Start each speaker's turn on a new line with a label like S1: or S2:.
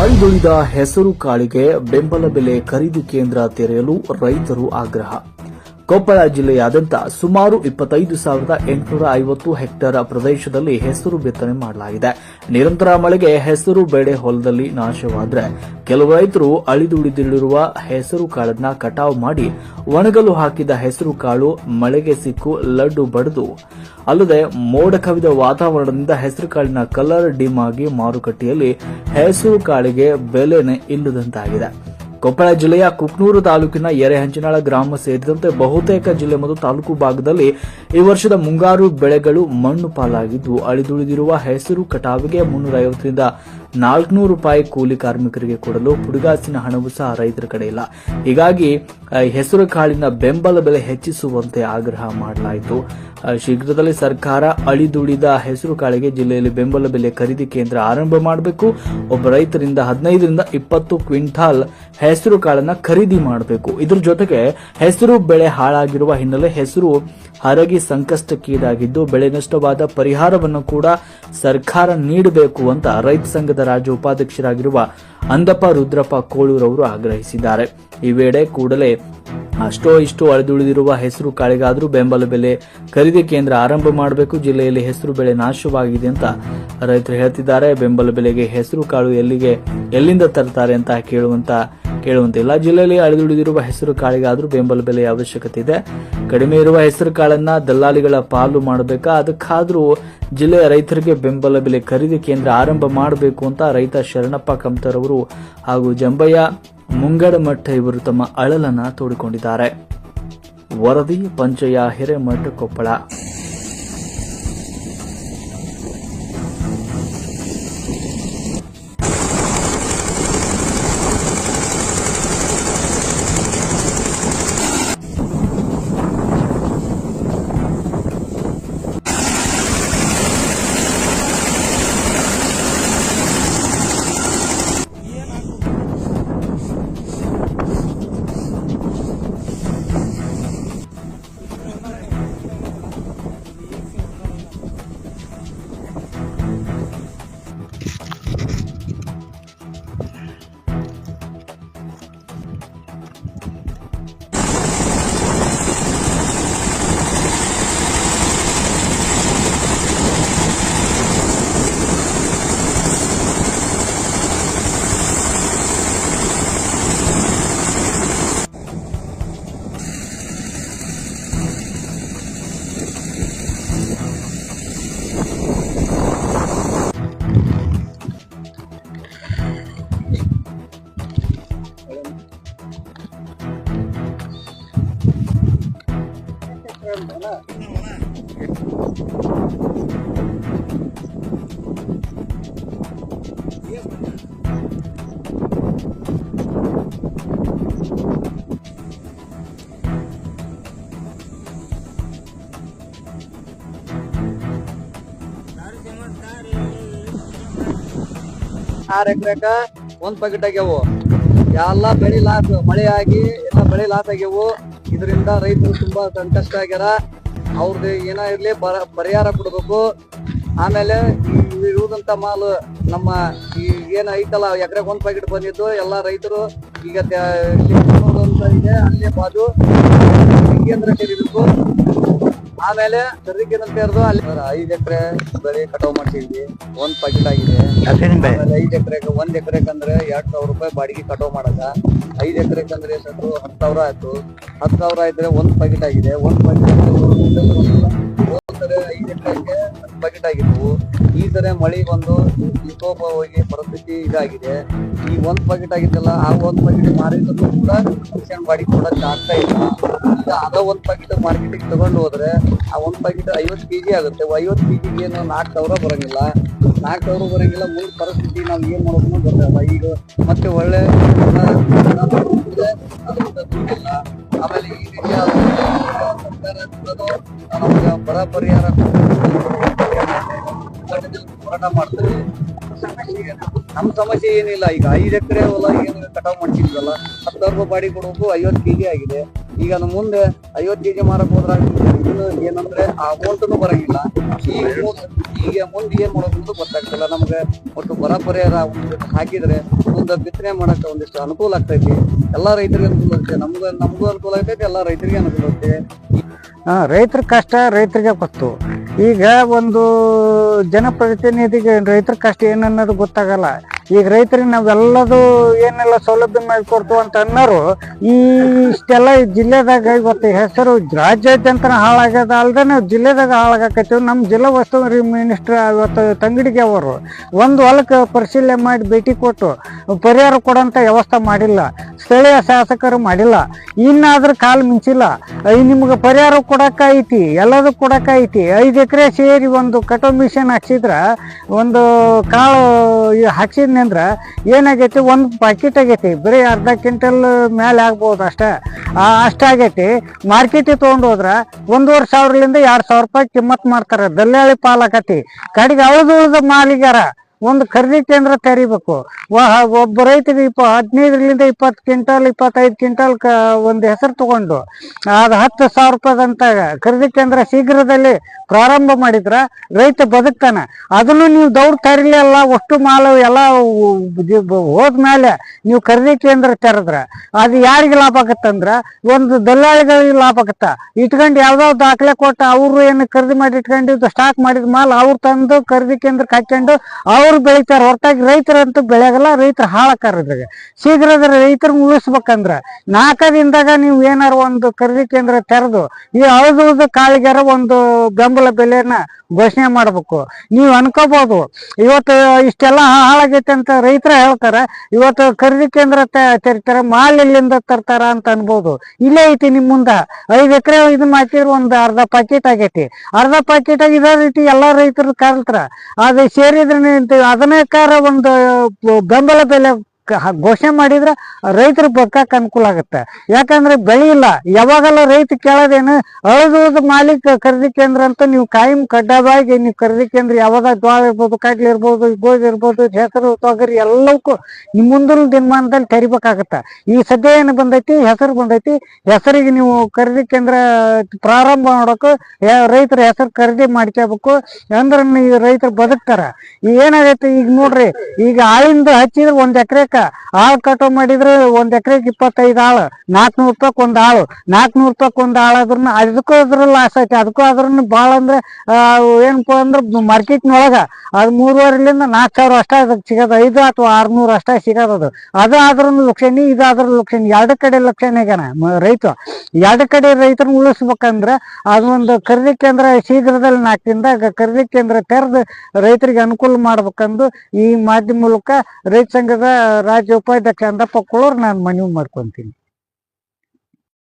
S1: ಅಳಿದುಳಿದ ಹೆಸರು ಕಾಳಿಗೆ ಬೆಂಬಲ ಬೆಲೆ ಖರೀದಿ ಕೇಂದ್ರ ತೆರೆಯಲು ರೈತರು ಆಗ್ರಹ ಕೊಪ್ಪಳ ಜಿಲ್ಲೆಯಾದ್ಯಂತ ಸುಮಾರು ಇಪ್ಪತ್ತೈದು ಸಾವಿರದ ಎಂಟುನೂರ ಐವತ್ತು ಹೆಕ್ಟೇರ್ ಪ್ರದೇಶದಲ್ಲಿ ಹೆಸರು ಬಿತ್ತನೆ ಮಾಡಲಾಗಿದೆ. ನಿರಂತರ ಮಳೆಗೆ ಹೆಸರು ಬೆಳೆ ಹೊಲದಲ್ಲಿ ನಾಶವಾದರೆ ಕೆಲವು ರೈತರು ಅಳಿದುಳಿದಿರುವ ಹೆಸರು ಕಾಳನ್ನ ಕಟಾವು ಮಾಡಿ ಒಣಗಲು ಹಾಕಿದ ಹೆಸರು ಕಾಳು ಮಳೆಗೆ ಸಿಕ್ಕು ಲಡ್ಡು ಬಡಿದು. ಅಲ್ಲದೆ ಮೋಡ ಕವಿದ ವಾತಾವರಣದಿಂದ ಹೆಸರು ಕಾಳಿನ ಕಲರ್ ಡಿಮ್ ಆಗಿ ಮಾರುಕಟ್ಟೆಯಲ್ಲಿ ಹೆಸರು ಕಾಳಿಗೆ ಬೆಲೆನೇ ಇಲ್ಲದಂತಾಗಿದೆ. ಕೊಪ್ಪಳ ಜಿಲ್ಲೆಯ ಕುಕ್ನೂರು ತಾಲೂಕಿನ ಎರೆಹಂಚಿನಾಳ ಗ್ರಾಮ ಸೇರಿದಂತೆ ಬಹುತೇಕ ಜಿಲ್ಲೆ ಮತ್ತು ತಾಲೂಕು ಭಾಗದಲ್ಲಿ ಈ ವರ್ಷದ ಮುಂಗಾರು ಬೆಳೆಗಳು ಮಣ್ಣು ಪಾಲಾಗಿದ್ದು, ಅಳಿದುಳಿದಿರುವ ಹೆಸರು ಕಟಾವಿಗೆ ಮುನ್ನೂರ ಐವತ್ತರಿಂದ ನಾಲ್ಕುನೂರು ರೂಪಾಯಿ ಕೂಲಿ ಕಾರ್ಮಿಕರಿಗೆ ಕೊಡಲು ಪುಡುಗಾಸಿನ ಹಣವೂ ಸಹ ರೈತರ ಕಡೆ ಇಲ್ಲ. ಹೀಗಾಗಿ ಹೆಸರು ಕಾಳಿನ ಬೆಂಬಲ ಬೆಲೆ ಹೆಚ್ಚಿಸುವಂತೆ ಆಗ್ರಹ ಮಾಡಲಾಯಿತು. ಶೀಘ್ರದಲ್ಲೇ ಸರ್ಕಾರ ಅಳಿದುಳಿದ ಹೆಸರು ಕಾಳಿಗೆ ಜಿಲ್ಲೆಯಲ್ಲಿ ಬೆಂಬಲ ಬೆಲೆ ಖರೀದಿ ಕೇಂದ್ರ ಆರಂಭ ಮಾಡಬೇಕು. ಒಬ್ಬ ರೈತರಿಂದ ಹದಿನೈದರಿಂದ ಇಪ್ಪತ್ತು ಕ್ವಿಂಟಾಲ್ ಹೆಸರು ಕಾಳನ್ನ ಖರೀದಿ ಮಾಡಬೇಕು. ಇದ್ರ ಜೊತೆಗೆ ಹೆಸರು ಬೆಳೆ ಹಾಳಾಗಿರುವ ಹಿನ್ನೆಲೆ ಹೆಸರು ಹರಗಿ ಸಂಕಷ್ಟಕ್ಕೀಡಾಗಿದ್ದು ಬೆಳೆ ನಷ್ಟವಾದ ಪರಿಹಾರವನ್ನು ಕೂಡ ಸರ್ಕಾರ ನೀಡಬೇಕು ಅಂತ ರೈತ ಸಂಘದ ರಾಜ್ಯ ಉಪಾಧ್ಯಕ್ಷರಾಗಿರುವ ಅಂದಪ್ಪ ರುದ್ರಪ್ಪ ಕೋಳೂರ್ ಅವರು ಆಗ್ರಹಿಸಿದ್ದಾರೆ. ಈ ವೇಳೆ ಕೂಡಲೇ ಅಷ್ಟೋ ಇಷ್ಟೋ ಅಳಿದುಳಿದಿರುವ ಹೆಸರು ಕಾಳಿಗಾದರೂ ಬೆಂಬಲ ಬೆಲೆ ಖರೀದಿ ಕೇಂದ್ರ ಆರಂಭ ಮಾಡಬೇಕು, ಜಿಲ್ಲೆಯಲ್ಲಿ ಹೆಸರು ಬೆಳೆ ನಾಶವಾಗಿದೆ ಅಂತ ರೈತರು ಹೇಳ್ತಿದ್ದಾರೆ. ಬೆಂಬಲ ಬೆಲೆಗೆ ಹೆಸರು ಕಾಳು ಎಲ್ಲಿಗೆ, ಎಲ್ಲಿಂದ ತರ್ತಾರೆ ಅಂತ ಕೇಳುವಂತ ಕೇಳುವಂತಿಲ್ಲ. ಜಿಲ್ಲೆಯಲ್ಲಿ ಅಳಿದುಳಿದಿರುವ ಹೆಸರು ಕಾಳಿಗಾದರೂ ಬೆಂಬಲ ಬೆಲೆಯ ಅವಶ್ಯಕತೆ ಇದೆ. ಕಡಿಮೆ ಇರುವ ಹೆಸರು ಕಾಳನ್ನ ದಲ್ಲಾಳಿಗಳ ಪಾಲು ಮಾಡಬೇಕಾ? ಅದಕ್ಕಾದರೂ ಜಿಲ್ಲೆಯ ರೈತರಿಗೆ ಬೆಂಬಲ ಬೆಲೆ ಖರೀದಿ ಕೇಂದ್ರ ಆರಂಭ ಮಾಡಬೇಕು ಅಂತ ರೈತ ಶರಣಪ್ಪ ಕಮ್ತರ್ ಅವರು ಹಾಗೂ ಜಂಬಯ್ಯ ಮುಂಗಡಮಠ ಇವರು ತಮ್ಮ ಅಳಲನ್ನ ತೋಡಿಕೊಂಡಿದ್ದಾರೆ. ವರದಿ ಪಂಚಯ್ಯ ಹಿರೇಮಠ ಕೊಪ್ಪಳ
S2: ಆರ್ ಎಕರೆಕ ಒಂದ್ ಪ್ಯಾಕೆಟ್ ಆಗ್ಯಾವು. ಎಲ್ಲ ಬೆಳಿ ಲಾಸ್ ಮಳೆ ಆಗಿ ಎಲ್ಲ ಬೆಳೆ ಲಾಸ್ ಆಗ್ಯಾವು. ಇದರಿಂದ ರೈತರು ತುಂಬಾ ಸಂಕಷ್ಟ ಆಗ್ಯಾರ. ಅವ್ರದ್ದು ಏನ ಇರ್ಲಿ ಪರಿಹಾರ ಕೊಡ್ಬೇಕು. ಆಮೇಲೆ ಇರುವುದಂತ ಮಾಲು ನಮ್ಮ ಈ ಏನ್ ಐತಲ್ಲ ಎಕರೆಗೆ ಒಂದ್ ಪ್ಯಾಕೆಟ್ ಬಂದಿದ್ದು, ಎಲ್ಲಾ ರೈತರು ಈಗ ಇದೆ, ಅಲ್ಲೇ ಬಾಜು. ಹಿಂಗೇಂದ್ರ ಸೇರಿಬೇಕು ಆಮೇಲೆ ಅಂತ ಹೇಳಿದ್ರು ಅಲ್ಲಿ. ಐದ್ ಎಕರೆ ಬೆಳೆ ಕಟಾವ್ ಮಾಡ್ಸಿದ್ವಿ. ಒಂದ್ ಪಾಕೆಟ್ ಆಗಿದೆ. ಆಮೇಲೆ ಐದ್ ಎಕರೆಗೆ ಒಂದ್ ಎಕರೆ ಅಂದ್ರೆ ಎರಡ್ ಸಾವಿರ ರೂಪಾಯಿ ಬಾಡಿಗೆ ಕಟಾವ್ ಮಾಡಕ. ಐದ್ ಎಕರೆಕ್ ಅಂದ್ರೆ ಎಷ್ಟು ಹತ್ತು ಸಾವಿರ ಆಯ್ತು. ಹತ್ತು ಸಾವಿರ ಆಯ್ತಾರೆ ಒಂದ್ ಪಾಕೆಟ್ ಆಗಿದೆ. ಒಂದ್ ಪ್ಯಾಕೆಟ್ ಸರಿ ಐದು ಎಕರೆಗೆ ಬಕೆಟ್ ಆಗಿದ್ವು ಈ ಸರಿ ಮಳೆ ಬಂದು ವಿಕೋಪ ಹೋಗಿ ಪರಿಸ್ಥಿತಿ ಇದಾಗಿದೆ. ಈ ಒಂದ್ ಬಕೆಟ್ ಆಗಿತ್ತಲ್ಲ ಆ ಒಂದ್ ಪ್ಯಾಕೆಟ್ ಮಾರಿದ್ರು ಕೂಡ ರೇಷನ್ ಬಾಡಿ ಕೊಡಕ್ ಆಗ್ತಾ ಇಲ್ಲ. ಈಗ ಅದ ಒಂದ್ ಪ್ಯಾಕೆಟ್ ಮಾರ್ಕೆಟಿಗೆ ತಗೊಂಡು ಹೋದ್ರೆ ಆ ಒಂದ್ ಪ್ಯಾಕೆಟ್ ಐವತ್ತು ಕೆಜಿ ಆಗುತ್ತೆ. ಐವತ್ತು ಕೆಜಿಗೆ ಏನು ನಾಲ್ಕು ಸಾವಿರ ಬರಂಗಿಲ್ಲ. ನಾಲ್ಕು ಸಾವಿರ ಬರಂಗಿಲ್ಲ, ಮೂರು ಪರಿಸ್ಥಿತಿ ನಾವ್ ಏನ್ ಮಾಡೋದು ಗೊತ್ತಲ್ಲ. ಈಗ ಮತ್ತೆ ಒಳ್ಳೆ ಆಮೇಲೆ ಈ ರೀತಿಯ ಸರ್ಕಾರ ನಮಗೆ ಬರ ಪರಿಹಾರ ಹೋರಾಟ ಮಾಡ್ತಾರೆ ನಮ್ಮ ಸಮಸ್ಯೆ ಏನಿಲ್ಲ, ಈಗ ಐದು ಎಕರೆ ಹೊಲ ಏನು ಕಟಾವ್ ಮಾಡ್ತಿದ್ವಲ್ಲ ಹತ್ತಾರು ರೂಪಾಯಿ ಬಾಡಿ ಕೊಡೋದು ಐವತ್ತು ಕೆಜಿ ಆಗಿದೆ. ಈಗ ನಮ್ಮ ಮುಂದೆ ಐವತ್ತು ಕೆಜಿ ಮಾರಕ್ ಇನ್ನು ಏನಂದ್ರೆ ಆ ಅಮೌಂಟ್ನು ಬರಂಗಿಲ್ಲ. ಈಗ ಮುಂದ್- ಈಗ ಮುಂದೆ ಏನ್ ಮಾಡೋದು ಗೊತ್ತಾಗ್ತಿಲ್ಲ. ನಮ್ಗೆ ಒಟ್ಟು ಬರ ಪರಿಹಾರ ಹಾಕಿದ್ರೆ ಮುಂದೆ ಬಿತ್ತನೆ ಮಾಡಕ್ಕೆ ಒಂದಿಷ್ಟು ಅನುಕೂಲ ಆಗ್ತೈತಿ. ಎಲ್ಲಾ ರೈತರಿಗೆ ಅನುಕೂಲ ಆಗ್ತೈತೆ ನಮ್ಗ, ನಮಗೂ ಅನುಕೂಲ ಆಗ್ತೈತಿ, ಎಲ್ಲಾ ರೈತರಿಗೆ ಅನುಕೂಲ ಐತಿ
S3: ರೈತರ ಕಷ್ಟ ರೈತರಿಗೆ ಗೊತ್ತು. ಈಗ ಒಂದು ಜನಪ್ರತಿನಿಧಿಗೆ ರೈತರ ಕಷ್ಟ ಏನನ್ನೋದು ಗೊತ್ತಾಗಲ್ಲ. ಈಗ ರೈತರಿಗೆ ನಾವೆಲ್ಲದು ಏನೆಲ್ಲ ಸೌಲಭ್ಯ ಮಾಡಿಕೊಡ್ತು ಅಂತ ಅನ್ನೋರು, ಈ ಇಷ್ಟೆಲ್ಲ ಈ ಜಿಲ್ಲೆದಾಗ ಇವತ್ತು ಹೆಸರು ರಾಜ್ಯಾದ್ಯಂತ ಹಾಳಾಗ್ಯದ ಅಲ್ದೆ ನಾವು ಜಿಲ್ಲೆದಾಗ ಹಾಳಾಗಕತ್ತೀವಿ. ನಮ್ಮ ಜಿಲ್ಲಾ ವಸ್ತುವರಿ ಮಿನಿಸ್ಟರ್ ಇವತ್ತು ತಂಗಡಿಗೆ ಅವರು ಒಂದು ಹೊಲಕ್ಕೆ ಪರಿಶೀಲನೆ ಮಾಡಿ ಭೇಟಿ ಕೊಟ್ಟು ಪರಿಹಾರ ಕೊಡೋಂಥ ವ್ಯವಸ್ಥೆ ಮಾಡಿಲ್ಲ. ಸ್ಥಳೀಯ ಶಾಸಕರು ಮಾಡಿಲ್ಲ. ಇನ್ನಾದ್ರೂ ಕಾಲು ಮಿಂಚಿಲ್ಲ. ನಿಮ್ಗೆ ಪರಿಹಾರ ಕೊಡಕ್ಕ ಐತಿ ಎಲ್ಲದೂ ಕೊಡಕ್ಕ ಐತಿ ಐದು ಎಕರೆ ಸೇರಿ ಒಂದು ಕಟೋ ಮಿಷನ್ ಹಾಕ್ಸಿದ್ರೆ, ಒಂದು ಕಾಳು ಈ ಹಾಕ್ಸಿದ್ನಂದ್ರ ಏನಾಗೈತಿ, ಒಂದು ಪಾಕಿಟ್ ಆಗೈತಿ, ಬರೀ ಅರ್ಧ ಕ್ವಿಂಟಲ್ ಮೇಲೆ ಆಗ್ಬೋದು ಅಷ್ಟೇ. ಅಷ್ಟಾಗೈತಿ ಮಾರ್ಕೆಟಿಗೆ ತೊಗೊಂಡು ಹೋದ್ರ ಒಂದೂವರೆ ಸಾವಿರಲಿಂದ ಎರಡು ಸಾವಿರ ರೂಪಾಯಿ ಕಿಮ್ಮತ್ ಮಾಡ್ತಾರೆ. ದಲ್ಲಾಳಿ ಪಾಲಾಕತಿ. ಕಡೆಗೆ ಅವಳದು ಉಳ್ದ ಮಾಲಿಗಾರ ಒಂದು ಖರೀದಿ ಕೇಂದ್ರ ತೆರಿಬೇಕು. ಒಬ್ಬ ರೈತರಿಗೆ ಇಪ್ಪ ಹದಿನೈದರಿಂದ ಇಪ್ಪತ್ತು ಕ್ವಿಂಟಲ್, ಇಪ್ಪತ್ತೈದು ಕ್ವಿಂಟಲ್ ಕ ಒಂದು ಹೆಸರು ತಗೊಂಡು, ಅದು ಹತ್ತು ಸಾವಿರ ರೂಪಾಯಿದಂತ ಖರೀದಿ ಕೇಂದ್ರ ಶೀಘ್ರದಲ್ಲಿ ಪ್ರಾರಂಭ ಮಾಡಿದ್ರ ರೈತ ಬದುಕ್ತಾನೆ. ಅದನ್ನು ನೀವು ದೌಡ್ ತರಿಲೇ ಅಲ್ಲ ಒಷ್ಟು ಮಾಲು ಎಲ್ಲ ಹೋದ್ಮೇಲೆ ನೀವು ಖರೀದಿ ಕೇಂದ್ರ ತೆರೆದ್ರ. ಅದು ಯಾರಿಗೆ ಲಾಭ ಆಗತ್ತಂದ್ರ? ಒಂದು ದಲ್ಲಾಳಿಗಳಿಗೆ ಲಾಭ ಆಗತ್ತ. ಇಟ್ಕೊಂಡು ಯಾವ್ದಾವ್ ದಾಖಲೆ ಕೊಟ್ಟು ಅವರು ಏನು ಖರೀದಿ ಮಾಡಿ ಇಟ್ಕೊಂಡಿದ್ದು ಸ್ಟಾಕ್ ಮಾಡಿದ ಮಾಲ್ ಅವ್ರು ತಂದು ಖರೀದಿ ಕೇಂದ್ರಕ್ಕೆ ಹಾಕೊಂಡು ಅವ್ರು ಬೆಳಿತಾರ, ಹೊರತಾಗಿ ರೈತರಂತೂ ಬೆಳೆಯಲ್ಲ, ರೈತರು ಹಾಳಾಕಾರ ಇದ್ರಾಗ. ಶೀಘ್ರದ ರೈತರನ್ನ ಉಳಿಸ್ಬೇಕಂದ್ರ ನಾಲ್ಕದಿಂದಾಗ ನೀವು ಏನಾರು ಒಂದು ಖರೀದಿ ಕೇಂದ್ರ ತೆರೆದು, ಈ ಹಳದು ಕಾಳಿಗಾರ ಒಂದು ಬೆಂಬಲ ಬೆಲೆನ ಘೋಷಣೆ ಮಾಡ್ಬೇಕು. ನೀವು ಅನ್ಕೋಬಹುದು ಇವತ್ತು ಇಷ್ಟೆಲ್ಲ ಹಾಳಾಗೈತೆ ಅಂತ ರೈತರ ಹೇಳ್ತಾರ, ಇವತ್ತು ಖರೀದಿ ಕೇಂದ್ರ ತೆರಿತಾರೆ ಮಾಲ್ ಎಲ್ಲಿಂದ ತರ್ತಾರ ಅಂತ ಅನ್ಬೋದು. ಇಲ್ಲೇ ಐತಿ ನಿಮ್ ಮುಂದ. ಐದ್ ಎಕರೆ ಇದು ಹಾಕಿದ್ರೆ ಒಂದು ಅರ್ಧ ಪ್ಯಾಕೆಟ್ ಆಗೈತಿ. ಅರ್ಧ ಪ್ಯಾಕೆಟ್ ಆಗಿ ಇದೇ ರೀತಿ ಎಲ್ಲಾ ರೈತರು ಕಲ್ತಾರ ಅದು ಸೇರಿದ್ರೆ ಅದನ್ನಕ್ಕಾರ ಒಂದು ಬೆಂಬಲ ಬೆಲೆ ಘೋಷಣೆ ಮಾಡಿದ್ರೆ ರೈತರ ಪಕ್ಕಕ್ಕೆ ಅನುಕೂಲ ಆಗುತ್ತೆ. ಯಾಕಂದ್ರೆ ಬೆಳಿ ಇಲ್ಲ. ಯಾವಾಗೆಲ್ಲ ರೈತ ಕೇಳೋದೇನು, ಅಳದು ಮಾಲೀಕ ಖರೀದಿ ಕೇಂದ್ರ ಅಂತ ನೀವು ಕಾಯಂ ಕಡ್ಡಾಯವಾಗಿ ನೀವು ಖರೀದಿ ಕೇಂದ್ರ ಯಾವಾಗ ಜ್ವಾಳ ಇರ್ಬೋದು ಕಡ್ಲಿ ಇರ್ಬೋದು, ಗೋಧಿ ಇರ್ಬೋದು, ಹೆಸರು, ತೊಗರಿ ಎಲ್ಲವಕ್ಕೂ ನಿಮ್ಮ ಮುಂದಿನ ದಿನಮಾನದಲ್ಲಿ ತೆರಿಬೇಕಾಗತ್ತೆ. ಈ ಸದ್ಯ ಏನು ಬಂದೈತಿ? ಹೆಸರು ಬಂದೈತಿ. ಹೆಸರಿಗೆ ನೀವು ಖರೀದಿ ಕೇಂದ್ರ ಪ್ರಾರಂಭ ಮಾಡೋಕೆ ರೈತರ ಹೆಸರು ಖರೀದಿ ಮಾಡ್ಕೋಬೇಕು ಅಂದ್ರೆ ರೈತರು ಬದುಕ್ತಾರ. ಏನಾಗೈತಿ ಈಗ ನೋಡ್ರಿ, ಈಗ ಆಳಿಂದ ಹಚ್ಚಿದ್ರೆ ಒಂದ್ ಎಕರೆಕ ಆಳ್ ಕಟೋ ಮಾಡಿದ್ರೆ ಒಂದ್ ಎಕರೆಗೆ ಇಪ್ಪತ್ತೈದು ಆಳು ನಾಲ್ಕನೂರು ರೂಪಾಯಿ ಒಂದ್ ಆಳು ನಾಲ್ಕನೂರು ರೂಪಾಯಿ ಒಂದ್ ಆಳು ಅದ್ರನ್ನ ಅದಕ್ಕೂ ಅದ್ರ ಲಾಸ್ ಐತಿ ಅದಕ್ಕೂ ಅದ್ರನ್ನ ಭಾಳ ಅಂದ್ರೆ ಏನಪ್ಪ ಏನಪ್ಪಾ ಮಾರ್ಕೆಟ್ ನೊಳಗ ಅದ್ ಮೂರುವರೆಲಿಂದ ನಾಲ್ಕು ಸಾವಿರ ಅಷ್ಟೇ ಅದಕ್ಕೆ ಸಿಗೋದು, ಐದು ಅಥವಾ ಆರ್ನೂರು ಅಷ್ಟೇ ಸಿಗೋದು ಅದು. ಅದು ಅದ್ರನ್ನ ಲಕ್ಷಣಿ, ಇದು ಅದ್ರ ಲಕ್ಷಣಿ. ಎರಡು ಕಡೆ ಲಕ್ಷಣ ಈಗನ ರೈತ ಎರಡು ಕಡೆ ರೈತರನ್ನ ಉಳಿಸ್ಬೇಕಂದ್ರ ಅದೊಂದು ಖರೀದಿ ಕೇಂದ್ರ ಶೀಘ್ರದಲ್ಲಿ ನಾಲ್ಕರಿಂದ ಖರೀದಿ ಕೇಂದ್ರ ತೆರೆದು ರೈತರಿಗೆ ಅನುಕೂಲ ಮಾಡ್ಬೇಕಂದು ಈ ಮಾಧ್ಯಮ ಮೂಲಕ ರೈತ ಸಂಘದ ರಾಜ್ಯ ಉಪಾಧ್ಯಕ್ಷ ಅಂದಪ್ಪ ಕುಳೂರ್ ನಾನು ಮನವಿ ಮಾಡ್ಕೊಂತೀನಿ.